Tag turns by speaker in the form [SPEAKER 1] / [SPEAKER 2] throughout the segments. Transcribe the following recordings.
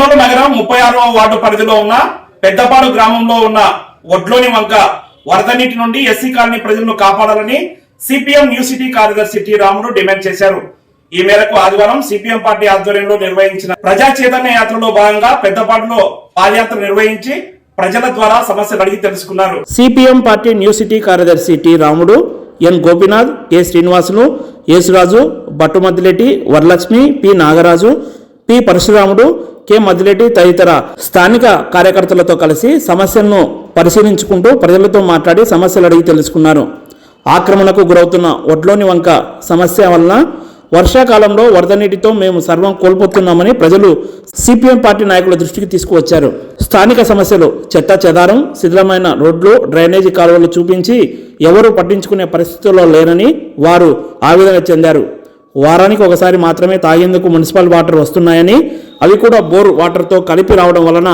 [SPEAKER 1] కర్నూలు నగరం ముప్పై ఆరవ వార్డు పరిధిలో ఉన్న పెద్దపాడు గ్రామంలో ఉన్న ఒడ్లోని వంక వరద నీటి నుండి ఎస్సీ కాలనీ ప్రజలను కాపాడాలని సిపిఎం న్యూ సిటీ కార్యదర్శి టి రాముడు డిమాండ్ చేశారు. ఈ మేరకు ఆదివారం సిపిఎం పార్టీ ఆధ్వర్యంలో నిర్వహించిన ప్రజా చైతన్య యాత్రలో భాగంగా పెద్దపాడులో పాదయాత్ర నిర్వహించి ప్రజల ద్వారా సమస్యలు అడిగి తెలుసుకున్నారు. సిపిఎం పార్టీ న్యూ సిటీ కార్యదర్శి T Ramudu N Gopinath K Srinivasulu Yesuraju Bhattu Varalakshmi P Nagaraju P Parasuramudu K Maddileti తదితర స్థానిక కార్యకర్తలతో కలిసి సమస్యలను పరిశీలించుకుంటూ ప్రజలతో మాట్లాడి సమస్యలు అడిగి తెలుసుకున్నారు. ఆక్రమణకు గురవుతున్న ఒడ్లోని వంక సమస్య వలన వర్షాకాలంలో వరద నీటితో మేము సర్వం కోల్పోతున్నామని ప్రజలు సిపిఎం పార్టీ నాయకుల దృష్టికి తీసుకువచ్చారు. స్థానిక సమస్యలు చెత్త చెదారం శిథిలమైన రోడ్లు డ్రైనేజీ కాలువలు చూపించి ఎవరూ పట్టించుకునే పరిస్థితుల్లో లేరని వారు ఆవేదన చెందారు. వారానికి ఒకసారి మాత్రమే తాగేందుకు మున్సిపల్ వాటర్ వస్తున్నాయని అవి కూడా బోర్ వాటర్తో కలిపి రావడం వలన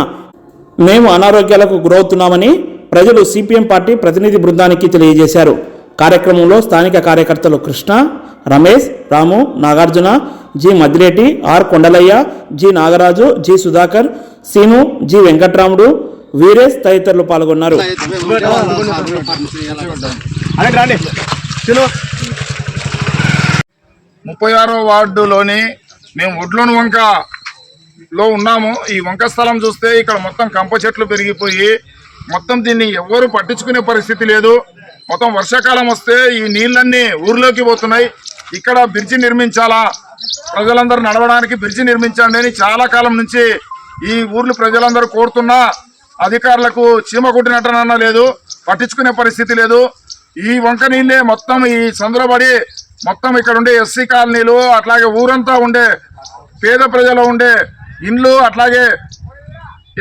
[SPEAKER 1] మేము అనారోగ్యాలకు గురవుతున్నామని ప్రజలు సిపిఎం పార్టీ ప్రతినిధి బృందానికి తెలియజేశారు. కార్యక్రమంలో స్థానిక కార్యకర్తలు Krishna Ramesh Ramu Nagarjuna G Maddireddy R Kondalaiah G Nagaraju G Sudhakar Seenu G Venkatramudu Veeresh తదితరులు పాల్గొన్నారు.
[SPEAKER 2] ముప్పై ఆరో వార్డులోని మేము ఒడ్లోని వంక లో ఉన్నాము. ఈ వంక స్థలం చూస్తే ఇక్కడ మొత్తం కంప చెట్లు పెరిగిపోయి మొత్తం దీన్ని ఎవ్వరు పట్టించుకునే పరిస్థితి లేదు. మొత్తం వర్షాకాలం వస్తే ఈ నీళ్ళన్నీ ఊర్లోకి పోతున్నాయి. ఇక్కడ బ్రిడ్జి నిర్మించాలా? ప్రజలందరూ నడవడానికి బ్రిడ్జి నిర్మించండి అని చాలా కాలం నుంచి ఈ ఊర్లు ప్రజలందరూ కోరుతున్నా అధికారులకు చీమ కొట్టినట్టనన్నా లేదు. పట్టించుకునే పరిస్థితి లేదు. ఈ వంక నీళ్ళే మొత్తం ఈ చంద్రబడి మొత్తం ఇక్కడ ఉండే ఎస్సీ కాలనీలు అట్లాగే ఊరంతా ఉండే పేద ప్రజలు ఉండే ఇండ్లు అట్లాగే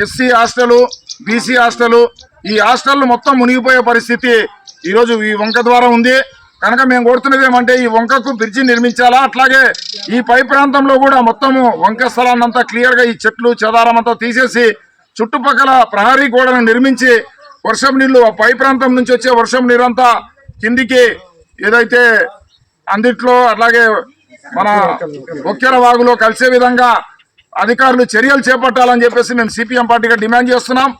[SPEAKER 2] ఎస్సీ హాస్టలు బీసీ హాస్టలు ఈ హాస్టల్ మొత్తం మునిగిపోయే పరిస్థితి ఈరోజు ఈ వంక ద్వారా ఉంది. కనుక మేము కోరుతున్నది ఏమంటే ఈ వంకకు బ్రిడ్జి నిర్మించాలా అట్లాగే ఈ పై ప్రాంతంలో కూడా మొత్తము వంక స్థలాన్ని అంతా ఈ చెట్లు చెదారమంతా తీసేసి చుట్టుపక్కల ప్రహరీ గోడను నిర్మించి వర్షం నీళ్ళు ఆ పై ప్రాంతం నుంచి వచ్చే వర్షం నీరంతా కిందికి ఏదైతే అందిట్లో అలాగే మన ఒక్కెర వాగులో కలిసే విధంగా అధికారులు చర్యలు చేపట్టాలని చెప్పేసి మేము సిపిఎం పార్టీగా డిమాండ్ చేస్తున్నాం.